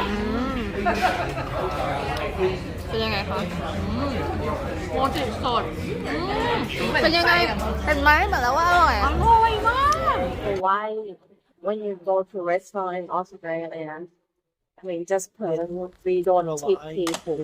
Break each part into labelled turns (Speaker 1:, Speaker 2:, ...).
Speaker 1: อืมเป็นยังไงคะอืมโมจิสดอืมเป็นยังไงเห็นไหมบอกแล้วว่าอร่อย อร่อยมาก
Speaker 2: why when you go to restaurant in Australia, I mean just put we don't tip people.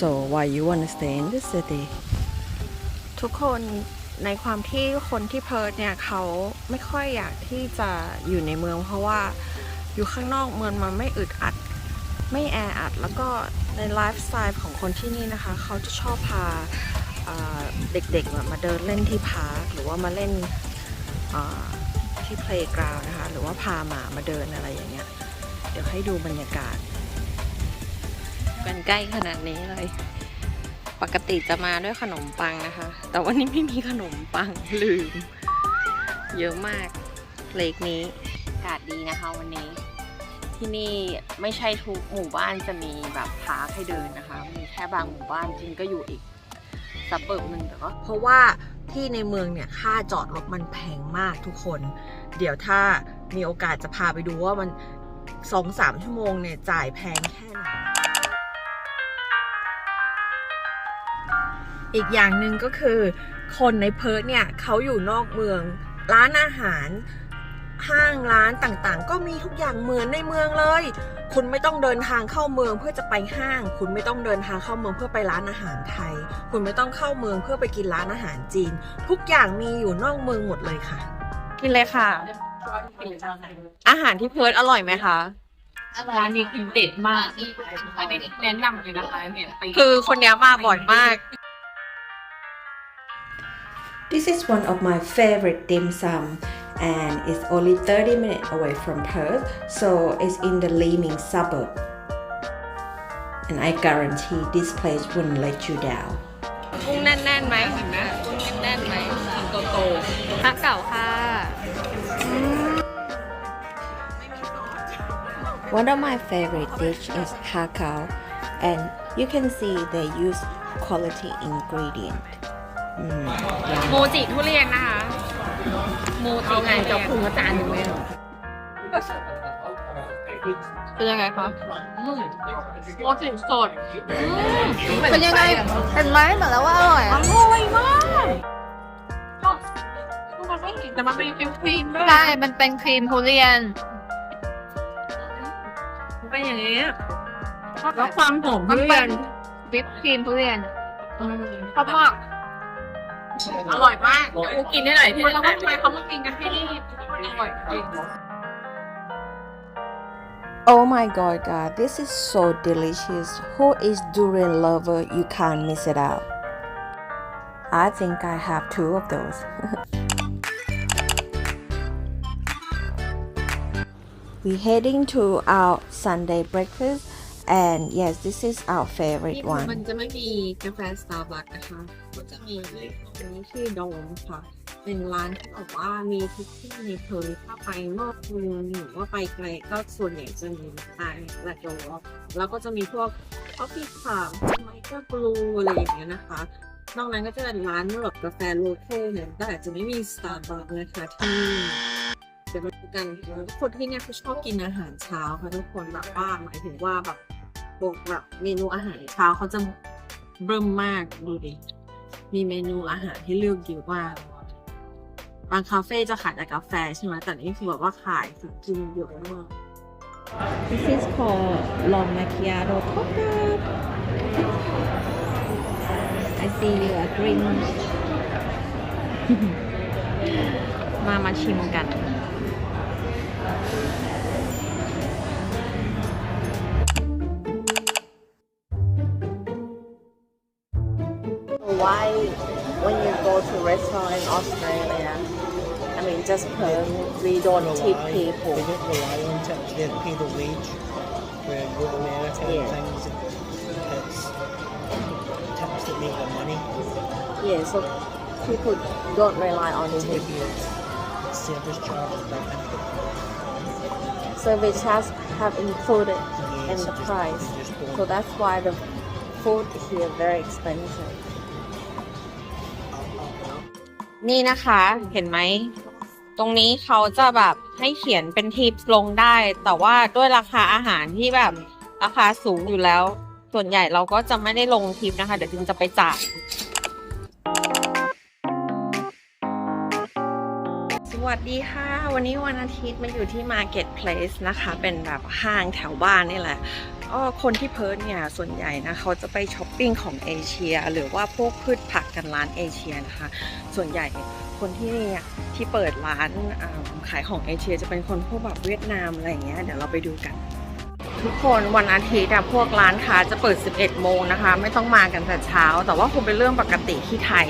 Speaker 3: so why you want to stay in the city?
Speaker 1: ทุกคนในความที่คนที่เพิร์ทเนี่ยเขาไม่ค่อยอยากที่จะอยู่ในเมือง เพราะว่าอยู่ข้างนอกเมืองมันไม่อึดอัด ไม่แออัด แล้วก็ในไลฟ์สไตล์ของคนที่นี่นะคะ เขาจะชอบพาเด็กๆมาเดินเล่นที่พาร์คหรือว่ามาเล่นที่เพลย์กราวนะคะ หรือว่าพาหมามาเดินอะไรอย่างเงี้ย เดี๋ยวให้ดูบรรยากาศ กันใกล้ขนาดนี้เลย ปกติจะมาด้วยขนมปังนะคะ แต่วันนี้ไม่มีขนมปังลืม เยอะมากเลกนี้อากาศดีนะคะวันนี้ ที่นี่ไม่ใช่ทุกหมู่บ้านจะมีแบบพาร์คให้เดินนะคะ มีแค่บางหมู่บ้านจริงก็อยู่อีกซับเบิร์บนึงแต่ก็เพราะว่าที่ในเมืองเนี่ยค่าจอดรถมันแพงมากทุกคน เดี๋ยวถ้ามีโอกาสจะพาไปดูว่ามันสองสามชั่วโมงเนี่ยจ่ายแพงแค่ไหน อีกอย่างหนึ่งก็คือ คนในเพิร์ทเนี่ยเขาอยู่นอกเมือง ร้านอาหารห้างร้านต่างๆ ก็มีทุกอย่างเหมือนในเมืองเลย คุณไม่ต้องเดินทางเข้าเมืองเพื่อจะไปห้าง คุณไม่ต้องเดินทางเข้าเมืองเพื่อไปร้านอาหารไทย คุณไม่ต้องเข้าเมืองเพื่อไปกินร้านอาหารจีน ทุกอย่างมีอยู่นอกเมืองหมดเลยค่ะ กินเลยค่ะ อาหารที่เพิร์ทอร่อยไหมคะ
Speaker 4: ร้านนี้คือเด็ดมากอันนี้แนะนำเลยนะคะเนี่ยไป
Speaker 1: คือคนเนี้ยมาบ่อยมาก
Speaker 3: This is one of my favorite dim sum and it's only 30 minutes away from Perth, so it's in the Leeming suburb. And I guarantee this place wouldn't let you down.
Speaker 1: กุ้งแน่นๆไหมเห็นไหมกุ้งแน่นๆไหมโตโตๆฮักเก่าค่ะ
Speaker 3: One of my favorite dish is hakao and you can see they use quality ingredient. Mm, yum.
Speaker 1: โมจิทุเรียนนะคะ โมจิไงจะพุงอาจารย์หนึ่งเลยเป็นยังไงคะโมจิสดเป็นยังไงเห็นไหมบอกแล้วว่าอร่อยอร่อยมาก
Speaker 4: มันไม่เห็นแต่มันเป็นครีมด้วย
Speaker 1: ใช่มันเป็นครีมทุเรียน
Speaker 4: มันเป็นอย่างนี้แล้วความหอม
Speaker 1: มัน
Speaker 4: ทุ
Speaker 1: เป็
Speaker 4: เรีย
Speaker 1: น
Speaker 4: น
Speaker 1: วิปครีมทุเรียน
Speaker 4: ชอบมาก อร่อยมากกูกินได้หน่อยที่แล้วว่าทำไมเขามากินกันที่นี่อร่อยจริง
Speaker 3: Oh my god, God, this is so delicious. Who is durian lover? You can't miss it out. I think I have two of those. We're heading to our Sunday breakfast, and yes, this is our
Speaker 1: นี่
Speaker 3: favorite
Speaker 1: คือมัน
Speaker 3: one.
Speaker 1: จะไม่มีกาแฟสตาร์บัคนะคะก็จะมีอันนี้ชื่อโดมค่ะ เป็นร้านที่บอกว่ามีทุกที่ในเพิร์ทถ้าไปนอกเมืองหรือว่าไปไกลก็ส่วนใหญ่จะมีทางและโดมแล้วก็จะมีพวกคอฟฟี่คาร์ไมเคิลบลูอะไรอย่างเงี้ยนะคะ นอกนั้นก็จะเป็นร้านแบบกาแฟโลเคอลเนี่ยแต่อาจจะไม่มีสตาร์บัคนะคะที่นี่เดี๋ยวมาดูกันคนที่เนี่ยเขาชอบกินอาหารเช้าค่ะทุกคนแบบว่าหมายถึงว่าแบบพ วกแบบเมนูอาหารเช้าเขาจะเบิ่มมากดูดิ มีเมนูอาหารให้เลือกเยอะมากบางคาเฟ่จะขายแต่กาแฟใช่ไหมแต่นี่คือแบบว่าขายคือกินเยอะมาก
Speaker 3: This is called long macchiato coca. I see you are green.
Speaker 1: มามาชิมกัน
Speaker 2: why when you go to restaurant in Australia, I mean, just per we don't tip people.
Speaker 5: They don't rely on tips. They pay the wage. Where you go to America
Speaker 2: Yeah.
Speaker 5: and things, it's tips that make the money.
Speaker 2: Yeah, so people don't rely on
Speaker 5: Over
Speaker 2: tip.
Speaker 5: here, it's service charge is built into it.
Speaker 2: Service charge have included
Speaker 5: Yes,
Speaker 2: in the price.
Speaker 5: you just don't-
Speaker 2: So that's why the food here very expensive.
Speaker 1: นี่นะคะ เห็นไหม ตรงนี้เขาจะแบบให้เขียนเป็นทิปลงได้ แต่ว่าด้วยราคาอาหารที่แบบราคาสูงอยู่แล้ว ส่วนใหญ่เราก็จะไม่ได้ลงทิปนะคะ เดี๋ยวจึงจะไปจ่ายสวัสดีค่ะ วันนี้วันอาทิตย์มาอยู่ที่ Market Place นะคะ เป็นแบบห้างแถวบ้านนี่แหละก็คนที่เพิร์ทเนี่ย ส่วนใหญ่นะเขาจะไปช้อปปิ้งของเอเชีย หรือว่าพวกพืชผัก กันร้านเอเชียนะคะ ส่วนใหญ่คนที่เนี่ยที่เปิดร้านอ่าขายของเอเชียจะเป็นคนพวกแบบเวียดนามอะไรอย่างเงี้ยเดี๋ยวเราไปดูกันทุกคนวันอาทิตย์อะพวกร้านค้าจะเปิด 11 โมงนะคะ ไม่ต้องมากันแต่เช้า แต่ว่าคงเป็นเรื่องปกติที่ไทย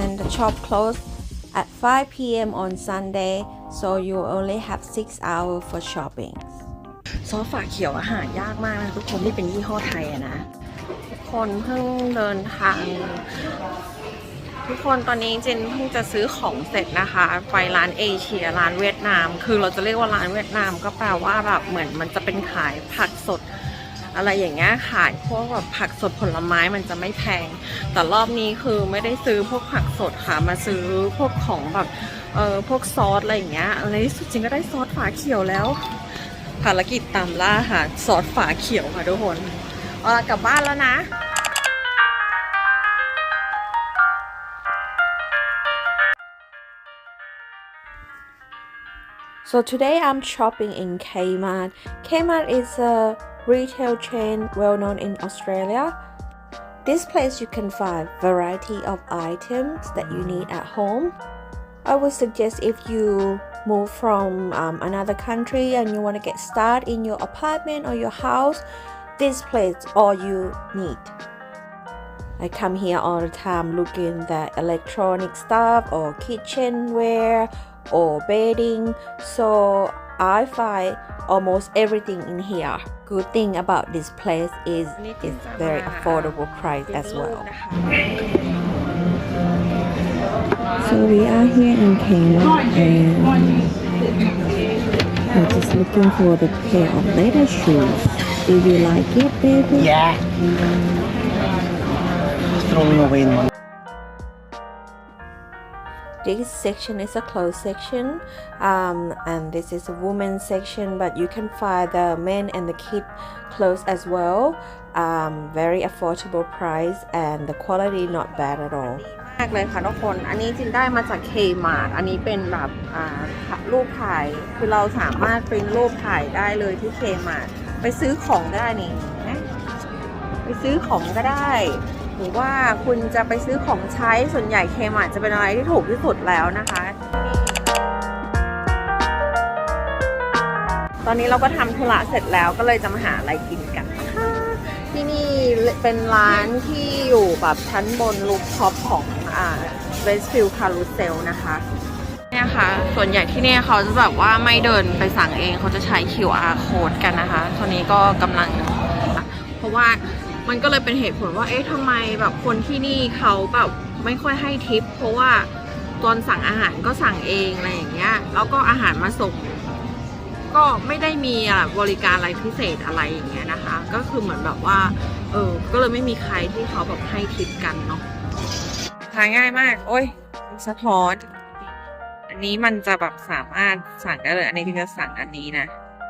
Speaker 3: and the shop closed at 5 p.m. on Sunday, so you only have 6 hours for shopping.
Speaker 1: ซอสฝาเขียวอาหารยากมากนะทุกคนที่เป็นยี่ห้อไทยอะนะทุก คนเพิ่งเดินทาง ทุกคนตอนนี้เจนเพิ่งจะซื้อของเสร็จนะคะ ไปร้านเอเชียร้านเวียดนาม คือเราจะเรียกว่าร้านเวียดนาม ก็แปลว่าแบบเหมือนมันจะเป็นขายผักสดอะไรอย่างเงี้ยขายพวกแบบผักสดผลไม้มันจะไม่แพง แต่รอบนี้คือไม่ได้ซื้อพวกผักสดค่ะมาซื้อพวกของแบบเออพวกซอสอะไรอย่างเงี้ยอะไรที่สุดจริงก็ได้ซอสฝาเขียวแล้วภารกิจตามล่าหาซอสฝาเขียวค่ะทุกคนเอากลับบ้านแล้วนะ
Speaker 3: So today I'm shopping in Kmart. Kmart is a retail chain well known in Australia. This place you can find variety of items that you need at home. I would suggest if you move from um, another country and you want to get started in your apartment or your house, this place all you need. I come here all the time looking at electronic stuff or kitchenware or bedding, so I find almost everything in here. Good thing about this place is it's very affordable price as well. So we are here in Kmart and we're just looking for the pair of leather shoes. Do you like it, baby?
Speaker 5: Yeah. Throwing away money
Speaker 3: This section is a clothes section, um, and this is a women's section, but you can find the men and the kid clothes as well. Um, very affordable price, and the quality not bad at all.
Speaker 1: มากเลยค่ะทุกคน อันนี้จินได้มาจากเคมาร์อันนี้เป็นแบบอ่ารูปถ่าย คือเราสามารถปริ้นรูปถ่ายได้เลยที่เคมาร์ไปซื้อของก็ได้นี่นะไปซื้อของก็ได้ หรือว่าคุณจะไปซื้อของใช้ส่วนใหญ่เคมาจะเป็นอะไรที่ถูกที่สุดแล้วนะคะ ตอนนี้เราก็ทำธุระเสร็จแล้วก็เลยจะมาหาอะไรกินกันที่นี่เป็นร้านที่อยู่แบบชั้นบนลูฟท็อปของอ่าเวสฟิลคารูเซลนะคะเนี่ยค่ะ ส่วนใหญ่ที่นี่เขาจะแบบว่าไม่เดินไปสั่งเองเขาจะใช้ QR code กันนะคะตอนนี้ก็กำลัง เพราะว่า มันก็เลยเป็นเหตุผลว่าเอ๊ะทำไมแบบคนที่นี่เขาแบบไม่ค่อยให้ทิป เพราะว่าตอนสั่งอาหารก็สั่งเองอะไรอย่างเงี้ยแล้วก็อาหารมาส่งก็ไม่ได้มีบริการอะไรพิเศษอะไรอย่างเงี้ยนะคะ ก็คือเหมือนแบบว่าเออก็เลยไม่มีใครที่เขาแบบให้ทิปกันเนาะหาง่ายมาก โอ้ยสะท้อน อันนี้มันจะแบบสามารถสั่งได้เลย อันนี้ที่จะสั่งอันนี้นะ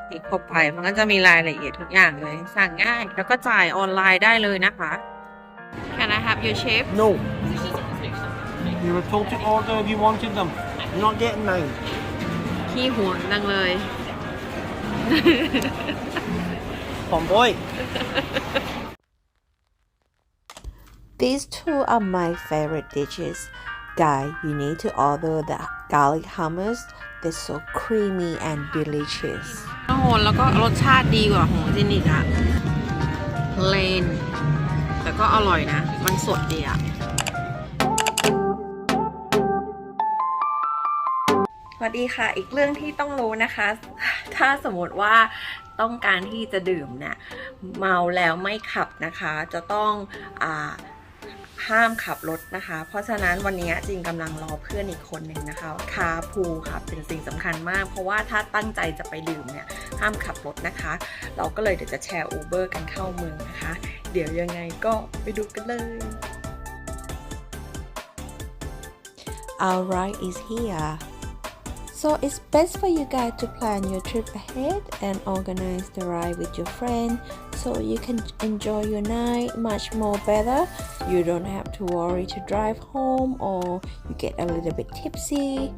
Speaker 1: คลิกเข้าไปมันก็จะมีรายละเอียดทุกอย่างเลย สั่งง่าย แล้วก็จ่ายออนไลน์ได้เลยนะคะ Can I have your chip
Speaker 5: No. You were told to order if you wanted them. You're not getting mine.
Speaker 1: ขี้หวนจังเลย
Speaker 5: Come on, boy.
Speaker 3: These two are my favorite dishes. Guy, you need to order the garlic hummus. They're so creamy and delicious.
Speaker 1: โอ้โหแล้วก็รสชาติดีกว่าของจินอีกอะเพลนแต่ก็อร่อยนะ มันสดดีอะสวัสดีค่ะ อีกเรื่องที่ต้องรู้นะคะ ถ้าสมมติว่าต้องการที่จะดื่มเนี่ย เมาแล้วไม่ขับนะคะ จะต้องอา ห้ามขับรถนะคะ เพราะฉะนั้นวันนี้จริงกำลังรอเพื่อนอีกคนหนึ่งนะคะคาพูค่ะเป็นสิ่งสำคัญมาก เพราะว่าถ้าตั้งใจจะไปดื่มเนี่ยห้ามขับรถนะคะ เราก็เลยเดี๋ยวจะแชร์ Uber กันเข้าเมืองนะคะ เดี๋ยวยังไงก็ไปดูกันเลย
Speaker 3: Our ride is here. So it's best for you guys to plan your trip ahead and organize the ride with your friend so you can enjoy your night much more better. You don't have to worry to drive home or you get a little bit tipsy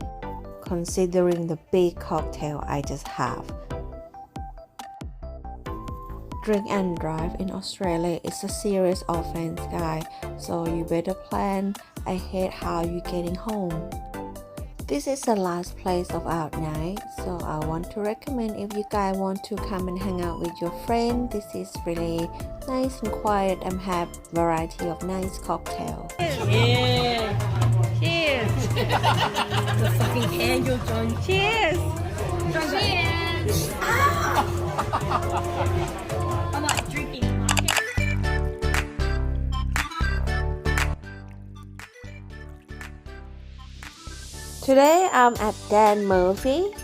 Speaker 3: considering the big cocktail I just have. Drink and drive in Australia is a serious offense, guy so you better plan ahead how you're getting home. This is the last place of our night, so I want to recommend if you guys want to come and hang out with your friend. This is really nice and quiet and have variety of nice cocktails.
Speaker 1: Cheers
Speaker 3: The fucking hair you join.
Speaker 1: Cheers
Speaker 4: I'm
Speaker 3: Today I'm at Dan Murphy.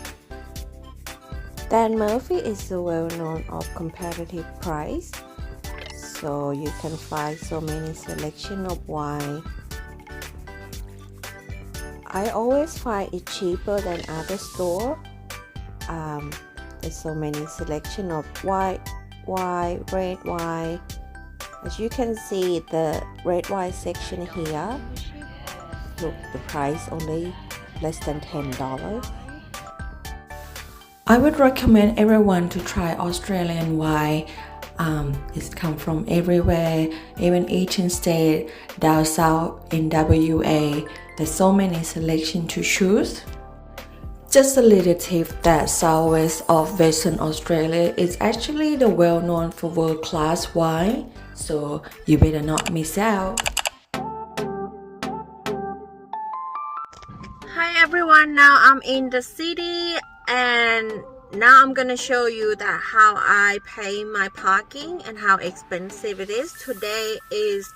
Speaker 3: Dan Murphy is well known of competitive price, so you can find so many selection of wine. I always find it cheaper than other store. Um, there's so many selection of white wine, red wine. As you can see, the red wine section here. Look, the price only less than $10. I would recommend everyone to try Australian wine. Um, it's come from everywhere, even Eastern State, down south in WA. There's so many selection to choose. Just a little tip that southwest of Western Australia is actually the well known for world class wine, so you better not miss out.
Speaker 1: Everyone, now I'm in the city and now I'm gonna show you that how I pay my parking and how expensive it is. Today is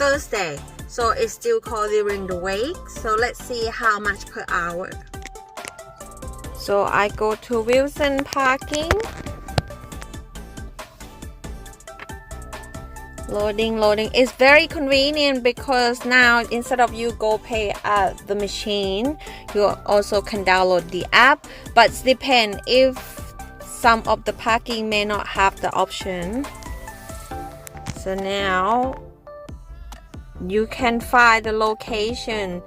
Speaker 1: Thursday, so it's still called during the week. So let's see how much per hour. So I go to Wilson Parking. Loading, loading. It's very convenient because now instead of you go pay at the machine, you also can download the app. But depend if some of the parking may not have the option. So now you can find the location.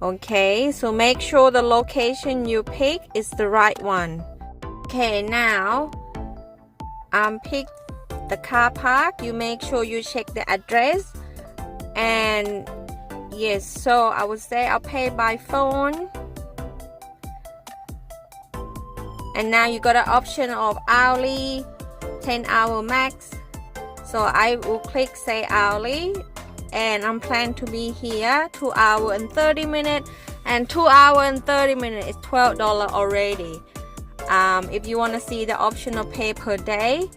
Speaker 1: Okay, so make sure the location you pick is the right one. Okay, now I'm um pick the car park you make sure you check the address. And yes so i would say i'll pay by phone. And now you got an option of hourly 10 hour max. So i will click say hourly. And i'm planning to be here 2 hour and 30 minutes and 2 hour and 30 minutes is 12 dollar already. Um, if you want to see the option of pay per day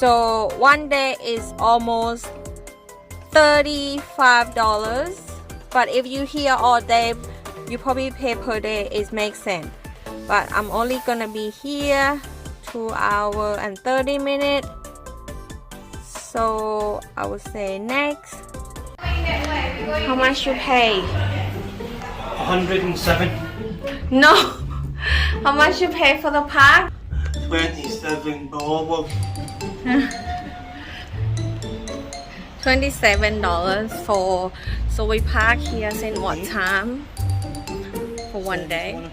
Speaker 1: so one day is almost $35. But if you here all day, you probably pay per day. It makes sense. But I'm only gonna be here two hour and 30 minutes. So I would say next. How much you pay?
Speaker 5: 107,
Speaker 1: No. How much you pay for the park?
Speaker 5: 27 dollars.
Speaker 1: $27 for so we park here since what time for one day.